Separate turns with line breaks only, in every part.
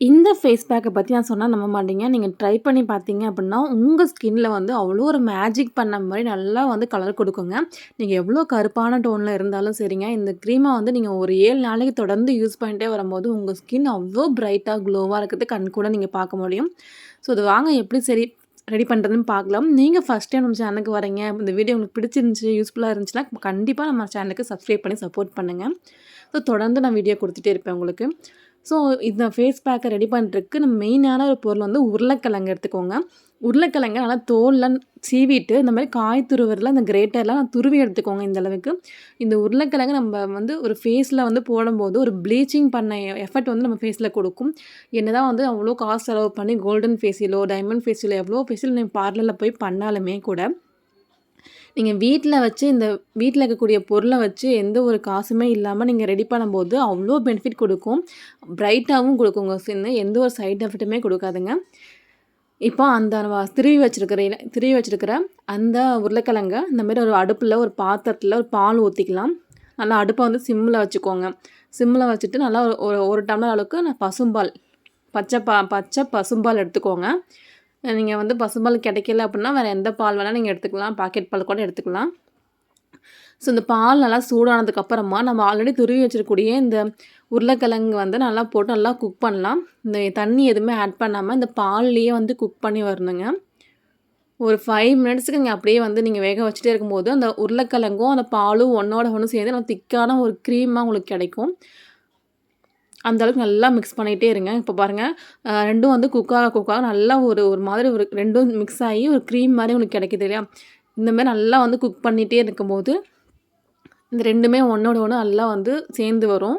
இந்த ஃபேஸ் பேக்கை பற்றி நான் சொன்னால் நம்ப மாட்டீங்க. நீங்கள் ட்ரை பண்ணி பார்த்தீங்க அப்படின்னா உங்கள் ஸ்கின்ல வந்து அவ்வளோ ஒரு மேஜிக் பண்ண மாதிரி நல்லா வந்து கலர் கொடுக்குங்க நீங்கள் எவ்வளோ கருப்பான டோனில் இருந்தாலும் சரிங்க, இந்த க்ரீமை வந்து நீங்கள் ஒரு ஏழு நாளைக்கு தொடர்ந்து யூஸ் பண்ணிட்டே வரும்போது, உங்கள் ஸ்கின் அவ்வளோ ப்ரைட்டாக க்ளோவாக இருக்கிறது கண் கூட நீங்கள் பார்க்க முடியும். ஸோ, இது வாங்க எப்படி சரி ரெடி பண்ணுறதுன்னு பார்க்கலாம். நீங்கள் ஃபர்ஸ்ட் டைம் நம்ம சேனலுக்கு வரீங்க, இந்த வீடியோ உங்களுக்கு பிடிச்சிருந்துச்சி யூஸ்ஃபுல்லாக இருந்துச்சுன்னா, கண்டிப்பாக நம்ம சேனலுக்கு சப்ஸ்கிரைப் பண்ணி சப்போர்ட் பண்ணுங்கள் ஸோ, தொடர்ந்து நான் வீடியோ கொடுத்துட்டே இருப்பேன் உங்களுக்கு. ஸோ, இந்த ஃபேஸ் பேக்கை ரெடி பண்ணுறதுக்கு நம்ம மெயினான ஒரு பொருள் வந்து உருளைக்கிழங்கு எடுத்துக்கோங்க. உருளைக்கிழங்க நல்லா தோலில் சீவிட்டு, இந்த மாதிரி காய் துருவுறதுல அந்த கிரேட்டர்லாம் துருவி எடுத்துக்கோங்க இந்த அளவுக்கு. இந்த உருளைக்கிழங்கு நம்ம வந்து ஒரு ஃபேஸில் வந்து போடும்போது, ஒரு ப்ளீச்சிங் பண்ண எஃபெக்ட் வந்து நம்ம ஃபேஸில் கொடுக்கும் என்ன என்னதான் வந்து அவ்வளோ காசு செலவு பண்ணி கோல்டன் ஃபேஸிலோ டைமண்ட் ஃபேஷியலோ எவ்வளோ ஃபேஷியல் நீங்கள் பார்லரில் போய் பண்ணாலுமே கூட, நீங்கள் வீட்டில் வச்சு இந்த வீட்டில் இருக்கக்கூடிய பொருளை வச்சு எந்த ஒரு காசுமே இல்லாமல் நீங்கள் ரெடி பண்ணும்போது, அவ்வளோ பெனிஃபிட் கொடுக்கும் ப்ரைட்டாகவும் கொடுக்குங்க சின்ன எந்த ஒரு சைட் எஃபெக்ட்டுமே கொடுக்காதுங்க இப்போ அந்த திருவி வச்சுருக்கிற திருவி வச்சுருக்கிற அந்த உருளைக்கிழங்க இந்த மாரி ஒரு அடுப்பில் ஒரு பாத்திரத்தில் ஒரு பால் ஊற்றிக்கலாம் நல்லா அடுப்பை வந்து சிம்மில் வச்சுக்கோங்க. சிம்மில் வச்சுட்டு நல்லா ஒரு ஒரு டம்ளர் அளவுக்கு நான் பசும்பால், பச்சை பா பச்சை பசும்பால் எடுத்துக்கோங்க. நீங்கள் வந்து பசும்பால் கிடைக்கல அப்படின்னா வேறு எந்த பால் வேணால் நீங்கள் எடுத்துக்கலாம். பாக்கெட் பால் கூட எடுத்துக்கலாம். ஸோ, இந்த பால் நல்லா சூடானதுக்கப்புறமா நம்ம ஆல்ரெடி துருவி வச்சிருக்கூடிய இந்த உருளைக்கிழங்கு வந்து நல்லா போட்டு நல்லா குக் பண்ணலாம். இந்த தண்ணி எதுவுமே ஆட் பண்ணாமல் இந்த பால்லையே வந்து குக் பண்ணி வரணுங்க. ஒரு ஃபைவ் மினிட்ஸுக்கு நீங்கள் அப்படியே வந்து நீங்கள் வேக வச்சுட்டே இருக்கும்போது, அந்த உருளைக்கிழங்கும், அந்த பாலும் ஒன்றோட ஒன்று சேர்ந்து நல்லா திக்கான ஒரு க்ரீமாக உங்களுக்கு கிடைக்கும். அந்தளவுக்கு நல்லா மிக்ஸ் பண்ணிகிட்டே இருங்க. இப்போ பாருங்கள் ரெண்டும் வந்து குக்காக குக்காக நல்லா ஒரு ஒரு மாதிரி ஒரு ரெண்டும் மிக்ஸ் ஆகி ஒரு க்ரீம் மாதிரி உங்களுக்கு கிடைக்குது இல்லையா? இந்தமாதிரி நல்லா வந்து குக் பண்ணிகிட்டே இருக்கும்போது, இந்த ரெண்டுமே ஒன்றோட ஒன்று நல்லா வந்து சேர்ந்து வரும்.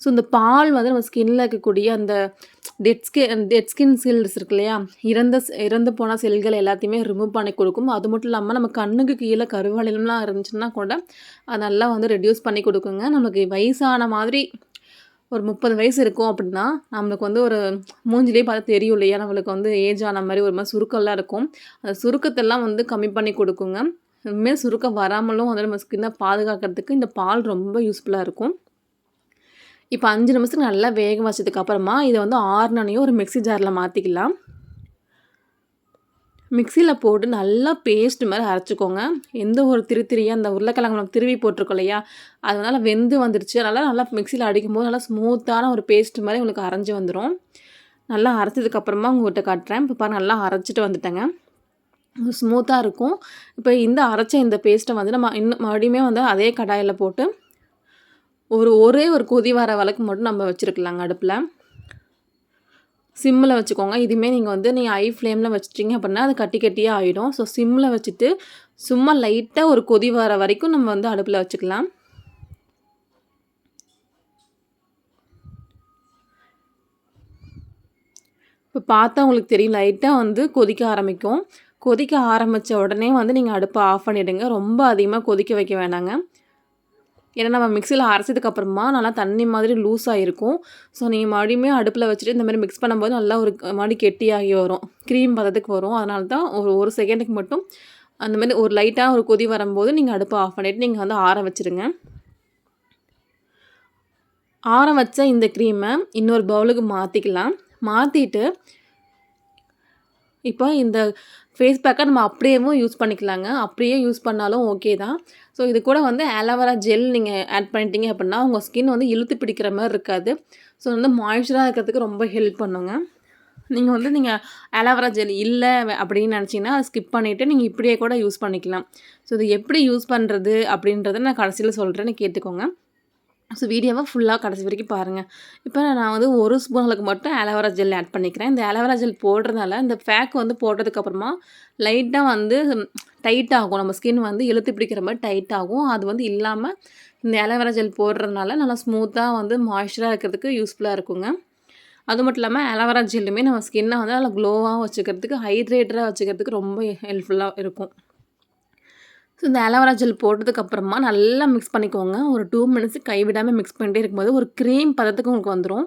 ஸோ, இந்த பால் வந்து நம்ம ஸ்கின்ல இருக்கக்கூடிய அந்த dead skin dead skin cells இருக்கு இல்லையா? இறந்த இறந்து போன செல்கள் எல்லாத்தையுமே ரிமூவ் பண்ணி கொடுக்கும் அது மட்டும் இல்லாமல் நம்ம கண்ணுக்கு கீழே கருவளையம்லாம் இருந்துச்சுன்னா கூட, அது நல்லா வந்து ரெடியூஸ் பண்ணி கொடுக்குங்க நமக்கு வயசான மாதிரி ஒரு 30 வயசு இருக்கும் அப்படின்னா நம்மளுக்கு வந்து ஒரு மூஞ்சிலேயே பார்த்து தெரியும் இல்லையா? நம்மளுக்கு வந்து ஏஜ் ஆன மாதிரி ஒரு மாதிரி சுருக்கம்லாம் இருக்கும். அந்த சுருக்கத்தெல்லாம் வந்து கம்மி பண்ணி கொடுக்குங்க இனிமேல் சுருக்கம் வராமலும் வந்து நம்ம ஸ்கின்னை பாதுகாக்கிறதுக்கு இந்த பால் ரொம்ப யூஸ்ஃபுல்லாக இருக்கும். இப்போ அஞ்சு நிமிஷத்துக்கு நல்லா வேக வச்சதுக்கு அப்புறமா, வந்து ஆறுனனையும் ஒரு மிக்ஸி ஜாரில் மாற்றிக்கலாம் மிக்சியில் போட்டு நல்லா பேஸ்ட் மாதிரி அரைச்சிக்கோங்க எந்த ஒரு திருத்திரியாக திரியா அந்த உருளைக்கிழங்கு நம்ம திருவி போட்டிருக்கோம் இல்லையா? அதனால் வெந்து வந்துருச்சு. அதனால் நல்லா மிக்ஸில அடிக்கும்போது நல்லா ஸ்மூத்தான ஒரு பேஸ்ட் மாதிரி உங்களுக்கு அரைஞ்சு வந்துடும் நல்லா அரைச்சதுக்கப்புறமா உங்கள்கிட்ட காட்டுறேன். இப்போ பாருங்கள் நல்லா அரைச்சிட்டு வந்துட்டேங்க. ஸ்மூத்தாக இருக்கும். இப்போ இந்த அரைச்ச இந்த பேஸ்ட்டை வந்து நம்ம இன்னும் மறுபடியுமே வந்து அதே கடாயில் போட்டு, ஒரு ஒரே ஒரு கொதி வர வழக்கு மட்டும் நம்ம வச்சுருக்கலாங்க அடுப்பில் சிம்மில் வச்சுக்கோங்க. இதுவுமே நீங்கள் வந்து நீங்கள் ஐ ஃப்ளேமில் வச்சிட்டிங்க அப்படின்னா அது கட்டி கட்டியே ஆகிடும் ஸோ, சிம்மில் வச்சுட்டு, சும்மா லைட்டாக ஒரு கொதி வர வரைக்கும் நம்ம வந்து அடுப்பில் வச்சுக்கலாம். இப்போ பார்த்தா உங்களுக்கு தெரியும். லைட்டாக வந்து கொதிக்க ஆரம்பிக்கும். கொதிக்க ஆரம்பித்த உடனே வந்து நீங்கள் அடுப்பை ஆஃப் பண்ணிவிடுங்க ரொம்ப அதிகமாக கொதிக்க வைக்க வேணாங்க. ஏன்னா நம்ம மிக்சியில் அரைச்சதுக்கு அப்புறமா நல்லா தண்ணி மாதிரி லூஸாக இருக்கும். ஸோ, நீங்கள் மறுபடியுமே அடுப்பில் வச்சுட்டு இந்த மாதிரி மிக்ஸ் பண்ணும்போது நல்லா ஒரு மறுபடியும் கெட்டியாகி வரும். க்ரீம் பதத்துக்கு வரும். அதனால தான் ஒரு ஒரு செகண்டுக்கு மட்டும் அந்த மாதிரி ஒரு லைட்டாக ஒரு கொதி வரும்போது நீங்கள் அடுப்பை ஆஃப் பண்ணிட்டு நீங்கள் வந்து ஆற வச்சுருங்க. ஆற வச்ச இந்த க்ரீமை இன்னொரு பவுலுக்கு மாற்றிக்கலாம் மாற்றிட்டு இப்போ இந்த ஃபேஸ் பேக்கை நம்ம அப்படியேவும் யூஸ் பண்ணிக்கலாங்க. அப்படியே யூஸ் பண்ணாலும் ஓகே தான். ஸோ, இது கூட வந்து ஆலோவேரா ஜெல் நீங்கள் ஆட் பண்ணிட்டீங்க அப்படின்னா உங்கள் ஸ்கின் வந்து இழுத்து பிடிக்கிற மாதிரி இருக்காது. ஸோ, வந்து மாய்ஸ்சராக இருக்கிறதுக்கு ரொம்ப ஹெல்ப் பண்ணுங்க. நீங்கள் வந்து நீங்கள் அலோவேரா ஜெல் இல்லை அப்படின்னு நினச்சிங்கன்னா அதை ஸ்கிப் பண்ணிவிட்டு நீங்கள் இப்படியே கூட யூஸ் பண்ணிக்கலாம். ஸோ, இது எப்படி யூஸ் பண்ணுறது அப்படின்றத நான் கடைசியில் சொல்கிறேன்னு கேட்டுக்கோங்க. ஸோ, வீடியோவை ஃபுல்லாக கடைசி வரைக்கும் பாருங்கள் இப்போ நான் வந்து ஒரு ஸ்பூன் அளவுக்கு மட்டும் ஆலோவேரா ஜெல் ஆட் பண்ணிக்கிறேன். இந்த ஆலோவேரா ஜெல் போடுறதுனால, இந்த ஃபேக் வந்து போட்டதுக்கப்புறமா லைட்டாக வந்து டைட் ஆகும். நம்ம ஸ்கின் வந்து இழுத்து பிடிக்கிற மாதிரி டைட் ஆகும். அது வந்து இல்லாமல் இந்த ஆலோவேரா ஜெல் போடுறதுனால நல்லா ஸ்மூத்தாக வந்து மாய்ஸ்சரா இருக்கிறதுக்கு யூஸ்ஃபுல்லாக இருக்குங்க. அது மட்டும் இல்லாமல் ஆலோவேரா ஜெல்லுமே நம்ம ஸ்கின்னை வந்து நல்லா க்ளோவாக வச்சுக்கிறதுக்கு, ஹைட்ரேட்டராக வச்சுக்கிறதுக்கு ரொம்ப ஹெல்ப்ஃபுல்லாக இருக்கும். ஸோ, இந்த ஆலோவேரா ஜெல் போட்டதுக்கு அப்புறமா நல்லா மிக்ஸ் பண்ணிக்கோங்க. ஒரு டூ மினிட்ஸ் கைவிடாமல் மிக்ஸ் பண்ணிட்டே இருக்கும்போது, ஒரு க்ரீம் பதத்துக்கு உங்களுக்கு வந்துடும்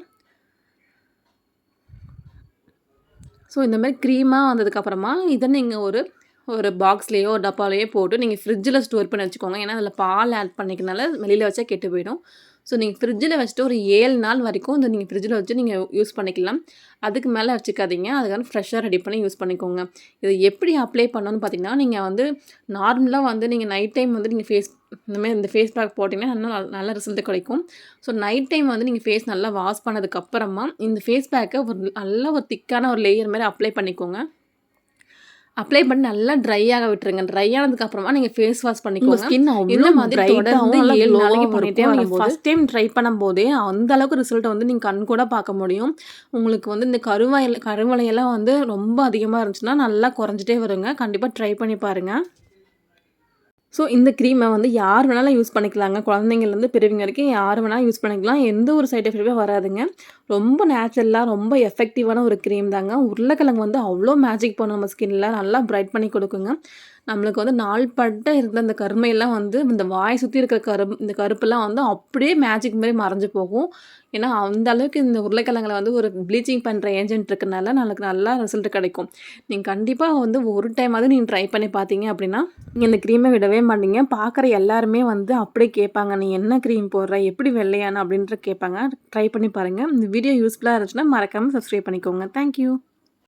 ஸோ, இந்த மாதிரி க்ரீமாக வந்ததுக்கப்புறமா இதை நீங்கள் ஒரு ஒரு ஒரு பாக்ஸ்லயோ, போட்டு நீங்கள் ஃப்ரிட்ஜில் ஸ்டோர் பண்ணி வச்சுக்கோங்க. ஏன்னா, அதில் பால் ஆட் பண்ணிக்கிறதுனால வெளியில் வச்சா கெட்டு போயிடும். ஸோ நீங்கள் ஃப்ரிட்ஜில் வச்சுட்டு ஒரு ஏழு நாள் வரைக்கும் இந்த நீங்கள் ஃப்ரிட்ஜில் வச்சு நீங்கள் யூஸ் பண்ணிக்கலாம். அதுக்கு மேலே வச்சுக்காதீங்க. அதுக்கான ஃப்ரெஷ்ஷாக ரெடி பண்ணி யூஸ் பண்ணிக்கோங்க. இது எப்படி அப்ளை பண்ணணும்னு பார்த்தீங்கன்னா நீங்கள் வந்து நார்மலாக வந்து நீங்கள் நைட் டைம் வந்து நீங்கள் ஃபேஸ் இந்தமாதிரி இந்த ஃபேஸ் பேக் போட்டிங்கன்னா இன்னும் நல்ல நல்ல ரிசல்ட் கிடைக்கும். ஸோ நைட் டைம் வந்து நீங்கள் ஃபேஸ் நல்லா வாஷ் பண்ணதுக்கப்புறமா இந்த ஃபேஸ் பேக்கை ஒரு நல்ல ஒரு திக்கான ஒரு லேயர் மாதிரி அப்ளை பண்ணிக்கோங்க. அப்ளை பண்ணி நல்லா ட்ரை ஆக விட்டுருங்க. ட்ரை ஆனதுக்கு அப்புறமா நீங்கள் ஃபேஸ் வாஷ் பண்ணிக்கோங்க.
ஸ்கின்
இந்த
மாதிரி
தொடர்ந்து ஏழு நாளைக்கு பண்ணிட்டே வரும்போது.
ஃபஸ்ட் டைம் ட்ரை பண்ணும்போதே அந்த அளவுக்கு ரிசல்ட்டை வந்து நீங்கள் கண் கூட பார்க்க முடியும்.
உங்களுக்கு வந்து இந்த கருவாயில் கருவளையெல்லாம் வந்து ரொம்ப அதிகமாக இருந்துச்சுன்னா நல்லா குறைஞ்சிட்டே வருங்க. கண்டிப்பாக ட்ரை பண்ணி பாருங்கள் ஸோ இந்த க்ரீமை வந்து யார் வேணாலும் யூஸ் பண்ணிக்கலாங்க. குழந்தைங்கள்லேருந்து பெரியவங்க வரைக்கும் யார் வேணாலும் யூஸ் பண்ணிக்கலாம். எந்த ஒரு சைட் எஃபெக்ட்டுமே வராதுங்க. ரொம்ப நேச்சுரலாக ரொம்ப எஃபெக்டிவான ஒரு க்ரீம் தாங்க. உருளைக்கிழங்கு வந்து அவ்வளோ மேஜிக் பண்ணும் நம்ம ஸ்கின்னில் நல்லா பிரைட் பண்ணி கொடுக்குங்க. நம்மளுக்கு வந்து நாள்பட்ட இருந்த அந்த கருமையெல்லாம் வந்து இந்த வாய் சுற்றி இருக்கிற கரு இந்த கருப்பெல்லாம் வந்து அப்படியே மேஜிக் மாதிரி மறைஞ்சு போகும். ஏன்னா அந்த அளவுக்கு இந்த உருளைக்கிழங்குல வந்து ஒரு ப்ளீச்சிங் பண்ணுற ஏஜென்ட் இருக்கனால நம்மளுக்கு நல்லா ரிசல்ட் கிடைக்கும். நீங்கள் கண்டிப்பாக வந்து ஒரு டைமாவது நீங்கள் ட்ரை பண்ணி பார்த்தீங்க அப்படின்னா நீங்கள் இந்த க்ரீமை விடவே மாட்டீங்க. பார்க்குற எல்லாருமே வந்து அப்படியே கேட்பாங்க நீ என்ன க்ரீம் போடுற? எப்படி வெள்ளையான? அப்படின்ற கேட்பாங்க. ட்ரை பண்ணி பாருங்கள் இந்த வீடியோ யூஸ்ஃபுல்லாக இருந்துச்சுன்னா மறக்காமல் சப்ஸ்கிரைப் பண்ணிக்கோங்க. தேங்க்யூ